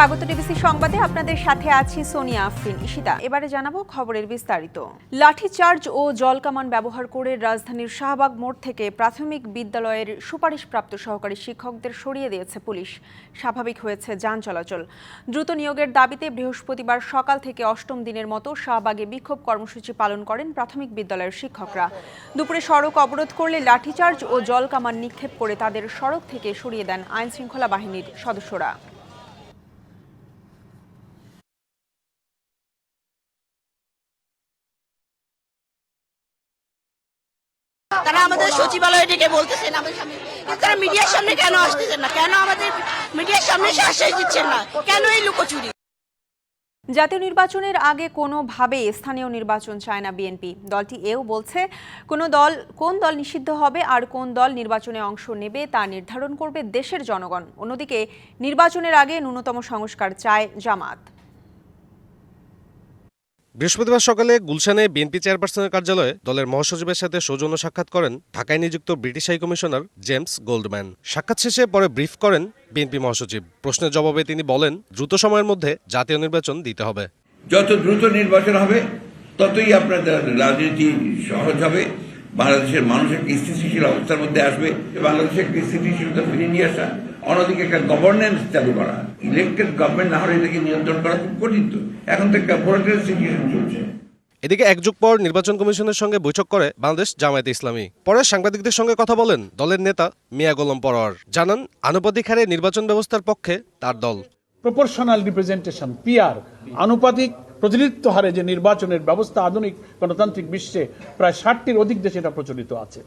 স্বাগত ডিবিসি সংবাদে। আপনাদের সাথে আছি সোনিয়া আফরিন। ইশিতা এবারে জানাব খবরের বিস্তারিত। লাঠিচার্জ ও জলকামান ব্যবহার করে রাজধানীর শাহবাগ মোড় থেকে প্রাথমিক বিদ্যালয়ের সুপারিশপ্রাপ্ত সহকারী শিক্ষকদের সরিয়ে দিয়েছে পুলিশ। স্বাভাবিক হয়েছে যান চলাচল। দ্রুত নিয়োগের দাবিতে বৃহস্পতিবার সকাল থেকে অষ্টম দিনের মতো শাহবাগে বিক্ষোভ কর্মসূচি পালন করেন প্রাথমিক বিদ্যালয়ের শিক্ষকরা। দুপুরে সড়ক অবরোধ করলে লাঠিচার্জ ও জলকামান নিক্ষেপ করে তাদের সড়ক থেকে সরিয়ে দেন আইনশৃঙ্খলা বাহিনীর সদস্যরা তারা আমাদের সচিবালয়ে ডেকে বলতেছেন আমাদের সামনে। মিডিয়ার সামনে কেন আসতেছেন না? কেন আমাদের মিডিয়ার সামনে আশ্বাস দিচ্ছেন না? কেন এই লুকোচুরি? জাতীয় নির্বাচনের আগে কোনোভাবে স্থানীয় নির্বাচন চায় না বিএনপি। দলটি এও বলছে, কোনো দল কোন দল নিষিদ্ধ হবে আর কোন দল নির্বাচনে অংশ নেবে তা নির্ধারণ করবে দেশের জনগণ। অন্যদিকে, নির্বাচনের আগে ন্যূনতম সংস্কার চায় জামাত। বৃহস্পতিবার সকালে গুলশানে বিএনপি চেয়ারপারসনের কার্যালয়ে দলের মহাসচিবের সাথে সৌজন্য সাক্ষাৎ করেন ঢাকায় নিযুক্ত British high commissioner James Goldman. সাক্ষাৎ শেষে পরে ব্রিফ করেন বিএনপি মহাসচিব। প্রশ্নের জবাবে তিনি বলেন, দ্রুত সময়ের মধ্যে জাতীয় নির্বাচন দিতে হবে। যত দ্রুত নির্বাচন হবে, ততই আপনাদের রাজনীতি সহজ হবে। বাংলাদেশের মানুষের স্থিতিশীল অবস্থার মধ্যে আসবে। বাংলাদেশের স্থিতিশীলতা ফিরিয়ে নিয়ে আসা অন্যদিকে একটা গভর্নেন্স চালু করা। ইলেক্টেড গভর্নমেন্ট না হলে এটাকে নিয়ন্ত্রণ করা খুব কঠিন তো। এখন তো একটা ভোটারের সিচুয়েশন চলছে। এদিকে এক যুগ পর নির্বাচন কমিশনের সঙ্গে বৈঠক করে বাংলাদেশ জামায়াতে ইসলামী। পরে সাংবাদিকদের সঙ্গে কথা বলেন দলের নেতা মিয়া গোলাম পরোয়ার। জানান আনুপাতিক হারে নির্বাচন ব্যবস্থার পক্ষে তার দল। প্রপোর্শনাল রিপ্রেজেন্টেশন পিআর আনুপাতিক প্রতিনিধিত্ব হারে যে নির্বাচনের ব্যবস্থা আধুনিক গণতান্ত্রিক বিশ্বে প্রায় ষাটটির অধিক দেশে এটা প্রচলিত আছে।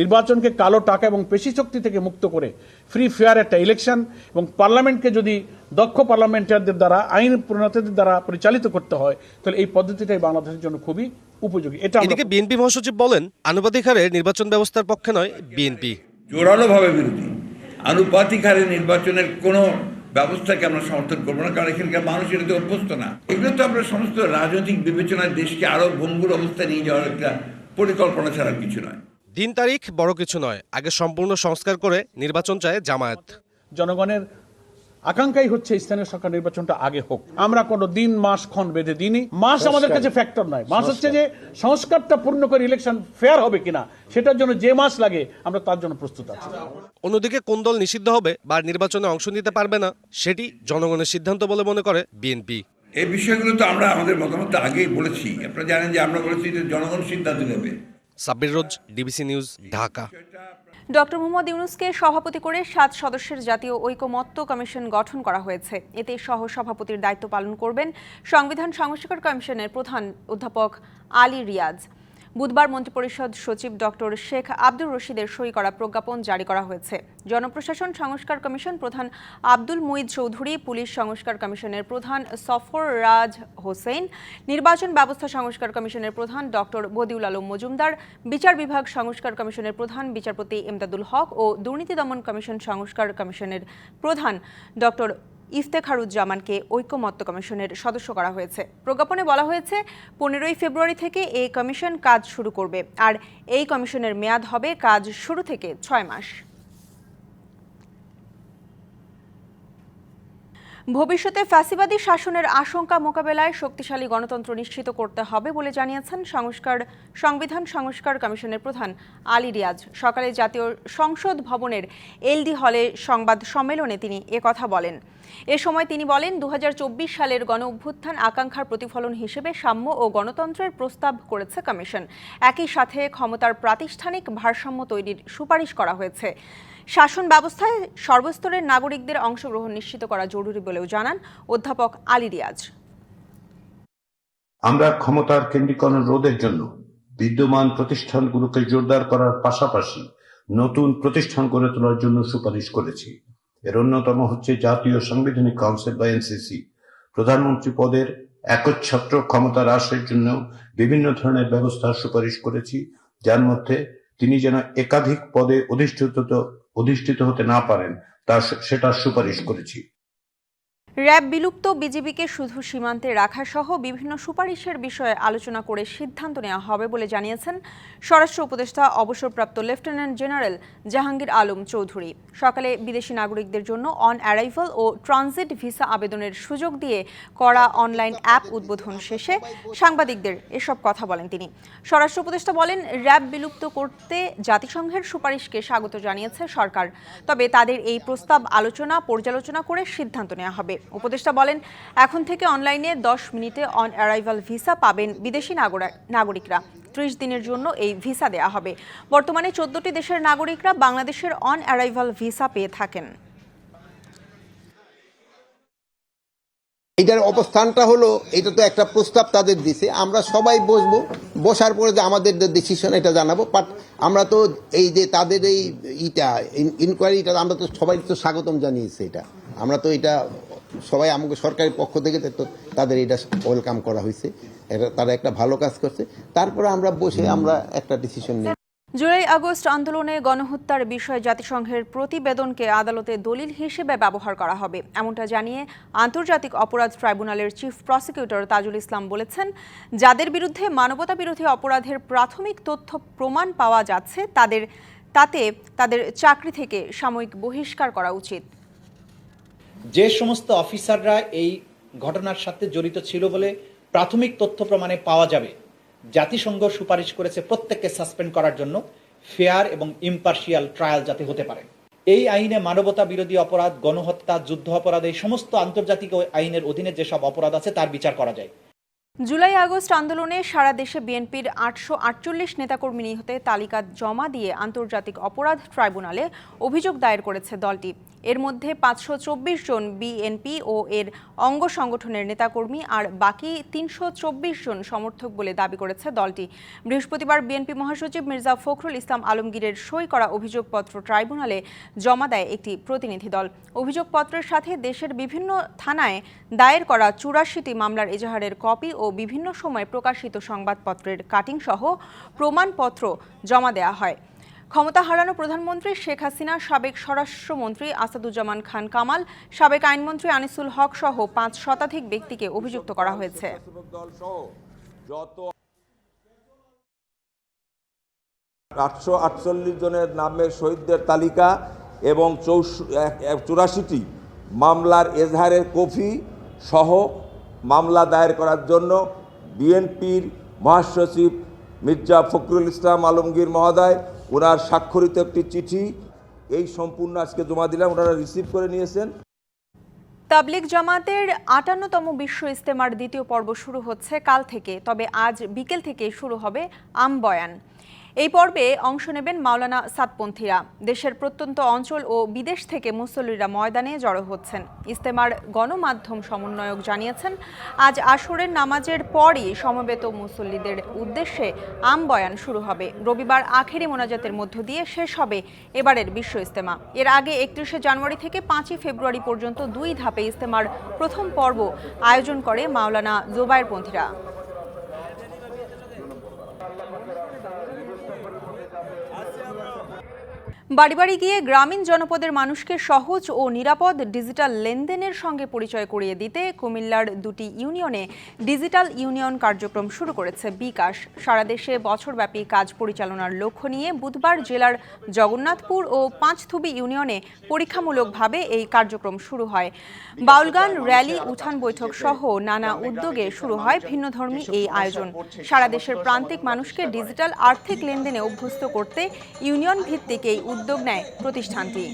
নির্বাচনকে কালো টাকা এবং পেশি শক্তি থেকে মুক্ত করে ফ্রি ফেয়ার একটা ইলেকশন এবং পার্লামেন্টকে যদি দক্ষ পার্লামেন্টারদের দ্বারা আইন প্রণেতাদের দ্বারা পরিচালিত করতে হয় তাহলে এই পদ্ধতিটাই বাংলাদেশের জন্য খুবই উপযোগী। এটা এদিকে বিএনপি মহাসচিব বলেন আনুপাতিক হারে নির্বাচন ব্যবস্থার পক্ষে নয় বিএনপি। জোরালোভাবে বিরোধী। আনুপাতিক হারে নির্বাচনের কোনো ব্যবস্থাকে আমরা সমর্থন করব না কারণ এখানকার মানুষ এটাতে অভ্যস্ত না। এগুলো তো আমরা সমস্ত রাজনৈতিক বিবেচনায় দেশকে আরও ভঙ্গুর অবস্থায় নিয়ে যাওয়ার একটা পরিকল্পনা ছাড়া কিছু নয়। দিন তারিখ বড় কিছু নয় আগে সম্পূর্ণ সংস্কার করে নির্বাচন চায় জামায়াত। জনগণের আকাঙ্ক্ষাই হচ্ছে স্থানীয় সরকার নির্বাচনটা আগে হোক। আমরা কোনো দিন মাস ক্ষণ বেঁধে দিনই মাস আমাদের কাছে ফ্যাক্টর নয়। মাস হচ্ছে যে সংস্কারটা পূর্ণ করে ইলেকশন ফেয়ার হবে কিনা সেটার জন্য যে মাস লাগে আমরা তার জন্য প্রস্তুত আছি। অন্যদিকে কোন দল নিষিদ্ধ হবে বা নির্বাচনে অংশ নিতে পারবে না সেটি জনগণের সিদ্ধান্ত বলে মনে করে বিএনপি। এই বিষয়গুলো তো আমরা আমাদের মতামত আগেই বলেছি। আপনারা জানেন যে আমরা বলেছি যে জনগণ সিদ্ধান্ত নেবে। Sabbir Rose DBC news Dhaka. Doctor Mohammad ইউনুসকে সভাপতি করে সাত সদস্যের জাতীয় ঐকমত্য কমিশন গঠন করা হয়েছে। এতে সহ সভাপতির দায়িত্ব পালন করবেন সংবিধান সংস্কার কমিশনের প্রধান অধ্যাপক আলী রিয়াজ। বুধবার মন্ত্রিপরিষদ সচিব ডক্টর শেখ আব্দুর রশিদের সই করা প্রজ্ঞাপন জারি করা হয়েছে। জনপ্রশাসন সংস্কার কমিশন প্রধান আব্দুল মুইদ চৌধুরী, পুলিশ সংস্কার কমিশনের প্রধান সফর রাজ হোসেন, নির্বাচন ব্যবস্থা সংস্কার কমিশনের প্রধান ডক্টর বদিউল আলম মজুমদার, বিচার বিভাগ সংস্কার কমিশনের প্রধান বিচারপতি এমদাদুল হক ও দুর্নীতি দমন কমিশন সংস্কার কমিশনের প্রধান ডক্টর ইফতেখারুজ্জামানকে ঐক্যমত্য কমিশনের সদস্য করা হয়েছে। প্রজ্ঞাপনে বলা হয়েছে, পনেরোই ফেব্রুয়ারি থেকে এই কমিশন কাজ শুরু করবে। আর এই কমিশনের মেয়াদ হবে কাজ শুরু থেকে ছয় মাস। ভবিষ্যতে ফ্যাসিবাদী শাসনের আশঙ্কা মোকাবেলায় শক্তিশালী গণতন্ত্র নিশ্চিত করতে হবে বলে জানিয়েছেন সংস্কার, সংবিধান সংস্কার কমিশনের প্রধান আলী রিয়াজ। সকালে জাতীয় সংসদ ভবনের এলডি হলে সংবাদ সম্মেলনে তিনি একথা বলেন। এ সময় তিনি বলেন দু হাজার চব্বিশ সালের গণ অভ্যুত্থান আকাঙ্ক্ষার প্রতিফলন হিসেবে সাম্য ও গণতন্ত্রের প্রস্তাব করেছে কমিশন। একই সাথে ক্ষমতার প্রাতিষ্ঠানিক ভারসাম্য তৈরির সুপারিশ করা হয়েছে। শাসন ব্যবস্থায় সর্বস্তরের নাগরিকদের অংশগ্রহণ নিশ্চিত করা জরুরি বলেও জানান অধ্যাপক আলী রিয়াজ। আমরা ক্ষমতার কেন্দ্রীকরণ রোধের জন্য বিদ্যমান প্রতিষ্ঠানগুলোকে জোরদার করার পাশাপাশি নতুন প্রতিষ্ঠান গড়ে তোলার জন্য সুপারিশ করেছি। এর অন্যতম হচ্ছে জাতীয় সাংবিধানিক কাউন্সিল বা এনসিসি। প্রধানমন্ত্রী পদের একচ্ছত্র ক্ষমতা হ্রাসের জন্য বিভিন্ন ধরনের ব্যবস্থার সুপারিশ করেছি। যার মধ্যে তিনি যেন একাধিক পদে অধিষ্ঠিত অধিষ্ঠিত হতে না পারেন তা সেটার সুপারিশ করেছি। র্যাব বিলুপ্ত, বিজিবিকে শুধু সীমান্তে রাখা সহ বিভিন্ন সুপারিশের বিষয়ে আলোচনা করে সিদ্ধান্ত নেওয়া হবে বলে জানিয়েছেন স্বরাষ্ট্র উপদেষ্টা, অবসরপ্রাপ্ত লেফটেন্যান্ট জেনারেল জাহাঙ্গীর আলম চৌধুরী। সকালে বিদেশি নাগরিকদের জন্য অন অ্যারাইভাল ও ট্রানজিট ভিসা আবেদনের সুযোগ দিয়ে করা অনলাইন অ্যাপ উদ্বোধন শেষে সাংবাদিকদের এসব কথা বলেন তিনি। স্বরাষ্ট্র উপদেষ্টা বলেন, র্যাব বিলুপ্ত করতে জাতিসংঘের সুপারিশকে স্বাগত জানিয়েছে সরকার, তবে তাদের এই প্রস্তাব আলোচনা, পর্যালোচনা করে সিদ্ধান্ত নেওয়া হবে। উপদেষ্টা বলেন, এখন থেকে অনলাইনে দশ মিনিটে অন অ্যারাইভাল ভিসা পাবেন বিদেশি নাগরিকরা। ত্রিশ দিনের জন্য এই ভিসা দেয়া হবে। বর্তমানে চোদ্দটি দেশের নাগরিকরা বাংলাদেশের অন অ্যারাইভাল ভিসা পেয়ে থাকেন। এটার অবস্থানটা হলো, এটা তো একটা প্রস্তাব তাদের দিছে। আমরা সবাই বসবো, বসার পরে যে আমাদের ডিসিশন এটা জানাব। বাট আমরা তো এই যে তাদের এই ইটা ইনকোয়ারিটা আমরা তো সবাই তো স্বাগতম জানিয়েছি এটা। আমরা তো এটা সবাই আমাকে সরকারের পক্ষ থেকে তো তাদের এটা ওয়েলকাম করা হয়েছে। এটা তারা একটা ভালো কাজ করছে। তারপরে আমরা বসে আমরা একটা ডিসিশন নিই। জুলাই আগস্ট আন্দোলনে গণহত্যার বিষয়ে জাতিসংঘের প্রতিবেদনকে আদালতে দলিল হিসেবে ব্যবহার করা হবে। এমনটা জানিয়ে আন্তর্জাতিক অপরাধ ট্রাইব্যুনালের চিফ প্রসিকিউটর তাজুল ইসলাম বলেছেন, যাদের বিরুদ্ধে মানবতা বিরোধী অপরাধের প্রাথমিক তথ্য প্রমাণ পাওয়া যাচ্ছে, তাদের তাতে তাদের চাকরি থেকে সাময়িক বহিষ্কার করা উচিত। যে সমস্ত অফিসাররা এই ঘটনার সাথে জড়িত ছিল বলে প্রাথমিক তথ্য প্রমাণে পাওয়া যাবে, জাতিসংঘ সুপারিশ করেছে প্রত্যেককে সাসপেন্ড করার জন্য, ফেয়ার এবং ইম্পার্শিয়াল ট্রায়াল যাতে হতে পারে। এই আইনে মানবতা বিরোধী অপরাধ, গণহত্যা, যুদ্ধ অপরাধ, এই সমস্ত আন্তর্জাতিক আইনের অধীনে যেসব অপরাধ আছে তার বিচার করা যায়। জুলাই আগস্ট আন্দোলনে সারা দেশে বিএনপির আটশো আটচল্লিশ নেতাকর্মী নিহতে তালিকা জমা দিয়ে আন্তর্জাতিক অপরাধ ট্রাইব্যুনালে অভিযোগ দায়ের করেছে দলটি। এর মধ্যে পাঁচশো চব্বিশ জন বিএনপি ও এর অঙ্গ সংগঠনের নেতাকর্মী আর বাকি তিনশো চব্বিশ জন সমর্থক বলে দাবি করেছে দলটি। বৃহস্পতিবার বিএনপি মহাসচিব মির্জা ফখরুল ইসলাম আলমগীরের সই করা অভিযোগপত্র ট্রাইব্যুনালে জমা দেয় একটি প্রতিনিধি দল। অভিযোগপত্রের সাথে দেশের বিভিন্ন থানায় দায়ের করা চুরাশিটি মামলার এজাহারের কপি ও বিভিন্ন সময় প্রকাশিত সংবাদপত্রের কাটিং সহ প্রমাণপত্র জমা দেওয়া হয়। ক্ষমতা হারানো প্রধানমন্ত্রী শেখ হাসিনা, সাবেক স্বরাষ্ট্রমন্ত্রী আসাদুজ্জামান খান কামাল, সাবেক আইনমন্ত্রী আনিসুল হক সহ পাঁচ শতাধিক ব্যক্তিকে অভিযুক্ত করা হয়েছে। আটশো আটচল্লিশ জনের নামের শহীদদের তালিকা এবং চৌরাশিটি মামলার এজাহারের কপি সহ মামলা দায়ের করার জন্য বিএনপির মহাসচিব মির্জা ফখরুল ইসলাম আলমগীর মহোদয় ওনার স্বাক্ষরিত একটি চিঠি, এই সম্পূর্ণ আজকে জমা দিলাম, ওনারা রিসিভ করে নিয়েছেন। তাবলিক জামাতের আটান্নতম বিশ্ব ইস্তেমার দ্বিতীয় পর্ব শুরু হচ্ছে কাল থেকে, তবে আজ বিকেল থেকে শুরু হবে আম বয়ান এই পর্বে অংশ নেবেন মাওলানা সাতপন্থীরা। দেশের প্রত্যন্ত অঞ্চল ও বিদেশ থেকে মুসল্লিরা ময়দানে জড়ো হচ্ছেন। ইস্তেমার গণমাধ্যম সমন্বয়ক জানিয়েছেন, আজ আসরের নামাজের পরই সমবেত মুসল্লিদের উদ্দেশ্যে আম বয়ান শুরু হবে। রবিবার আখেরি মোনাজাতের মধ্য দিয়ে শেষ হবে এবারের বিশ্ব ইস্তেমা। এর আগে একত্রিশে জানুয়ারি থেকে পাঁচই ফেব্রুয়ারি পর্যন্ত দুই ধাপে ইস্তেমার প্রথম পর্ব আয়োজন করে মাওলানা জোবায়েরপন্থীরা বাড়ি বাড়ি গিয়ে গ্রামীণ জনপদের মানুষকে সহজ ও নিরাপদ ডিজিটাল লেনদেনের সঙ্গে পরিচয় করিয়ে দিতে কুমিল্লার দুটি ইউনিয়নে ডিজিটাল ইউনিয়ন কার্যক্রম শুরু করেছে বিকাশ। সারা দেশে বছরব্যাপী কাজ পরিচালনার লক্ষ্য নিয়ে বুধবার জেলার জগন্নাথপুর ও পাঁচথুবি ইউনিয়নে পরীক্ষামূলকভাবে এই কার্যক্রম শুরু হয়। বাউলগান, র্যালি, উঠান বৈঠক সহ নানা উদ্যোগে শুরু হয় ভিন্নধর্মী এই আয়োজন। সারা দেশের প্রান্তিক মানুষকে ডিজিটাল আর্থিক লেনদেনে অভ্যস্ত করতে ইউনিয়ন ভিত্তিক এই উদ্যোগ নেয় প্রতিষ্ঠানটি।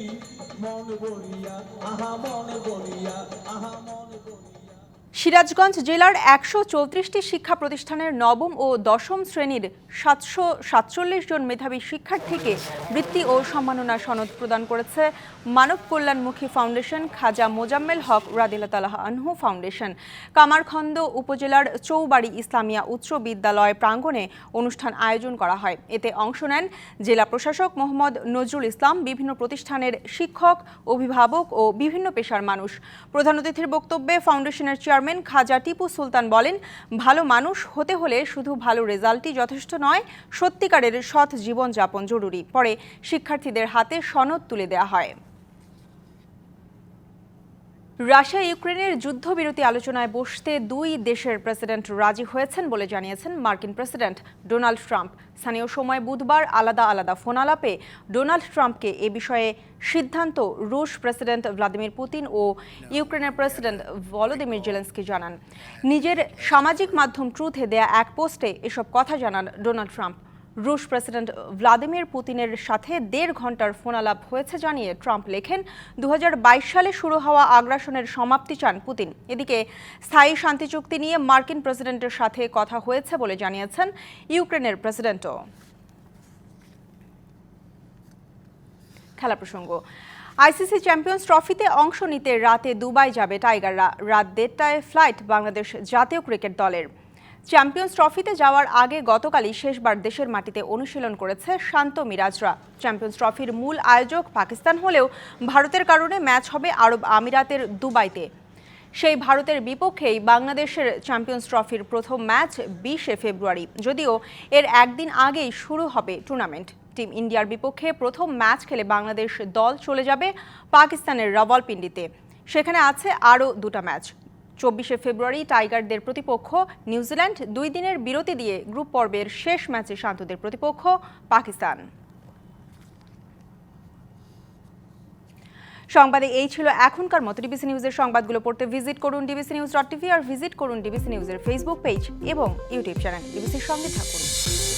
সিরাজগঞ্জ জেলার একশো চৌত্রিশটি শিক্ষা প্রতিষ্ঠানের নবম ও দশম শ্রেণির সাতশো সাতচল্লিশ জন মেধাবী শিক্ষার্থীকে বৃত্তি ও সম্মাননা সনদ প্রদান করেছে মানব কল্যাণমুখী ফাউন্ডেশন, খাজা মোজাম্মেল হক রাদিল্লাহ আনহু ফাউন্ডেশন। কামারখন্দ উপজেলার চৌবাড়ি ইসলামিয়া উচ্চ বিদ্যালয় প্রাঙ্গণে অনুষ্ঠান আয়োজন করা হয়। এতে অংশ নেন জেলা প্রশাসক মোহাম্মদ নজরুল ইসলাম, বিভিন্ন প্রতিষ্ঠানের শিক্ষক, অভিভাবক ও বিভিন্ন পেশার মানুষ। প্রধান অতিথির বক্তব্যে ফাউন্ডেশনের চেয়ারম্যান খাজা টিপু সুলতান বলেন, ভালো মানুষ হতে হলে শুধু ভালো রেজাল্টই যথেষ্ট নয়, সত্যিকারের সৎ জীবনযাপন জরুরি। পরে শিক্ষার্থীদের হাতে সনদ তুলে দেওয়া হয়। রাশিয়া, ইউক্রেনের যুদ্ধবিরতি আলোচনায় বসতে দুই দেশের প্রেসিডেন্ট রাজি হয়েছেন বলে জানিয়েছেন মার্কিন প্রেসিডেন্ট ডোনাল্ড ট্রাম্প। স্থানীয় সময় বুধবার আলাদা আলাদা ফোন আলাপে ডোনাল্ড ট্রাম্পকে এ বিষয়ে সিদ্ধান্ত রুশ প্রেসিডেন্ট ভ্লাদিমির পুতিন ও ইউক্রেনের প্রেসিডেন্ট ভলোদিমির জেলেন্সকি জানান। নিজের সামাজিক মাধ্যম ট্রুথে দেয়া এক পোস্টে এসব কথা জানান ডোনাল্ড ট্রাম্প। রুশ প্রেসিডেন্ট ভ্লাদিমির পুতিনের সাথে দেড় ঘণ্টার ফোনালাপ হয়েছে জানিয়ে ট্রাম্প লেখেন দু হাজার বাইশ সালে শুরু হওয়া আগ্রাসনের সমাপ্তি চান পুতিন। এদিকে স্থায়ী শান্তি চুক্তি নিয়ে মার্কিন প্রেসিডেন্টের সাথে কথা হয়েছে বলে জানিয়েছেন ইউক্রেনের প্রেসিডেন্টও। খেলা প্রসঙ্গ, আইসিসি চ্যাম্পিয়ন্স ট্রফিতে অংশ নিতে রাতে দুবাই যাবে টাইগাররা। রাত দেড়টায় ফ্লাইট বাংলাদেশ জাতীয় ক্রিকেট দলের। চ্যাম্পিয়ন্স ট্রফিতে যাওয়ার আগে গতকালই শেষবার দেশের মাটিতে অনুশীলন করেছে শান্ত মিরাজরা। চ্যাম্পিয়ন্স ট্রফির মূল আয়োজক পাকিস্তান হলেও ভারতের কারণে ম্যাচ হবে আরব আমিরাতের দুবাইতে। সেই ভারতের বিপক্ষেই বাংলাদেশের চ্যাম্পিয়ন্স ট্রফির প্রথম ম্যাচ বিশে ফেব্রুয়ারি। যদিও এর একদিন আগেই শুরু হবে টুর্নামেন্ট। টিম ইন্ডিয়ার বিপক্ষে প্রথম ম্যাচ খেলে বাংলাদেশ দল চলে যাবে পাকিস্তানের রাওয়ালপিন্ডিতে। সেখানে আছে আরও দুটো ম্যাচ। চব্বিশে ফেব্রুয়ারি টাইগারদের প্রতিপক্ষ নিউজিল্যান্ড দুই দিনের বিরতি দিয়ে গ্রুপ পর্বের শেষ ম্যাচে শান্তদের প্রতিপক্ষ পাকিস্তান। সংবাদে এই ছিল এখনকার মতো ডিবিসি নিউজের সংবাদগুলো পড়তে ভিজিট করুন ডিবিসি নিউজ ডট টিভি আর ভিজিট করুন ডিবিসি নিউজের ফেসবুক পেজ এবং ইউটিউব চ্যানেল ডিবিসির সঙ্গে থাকুন।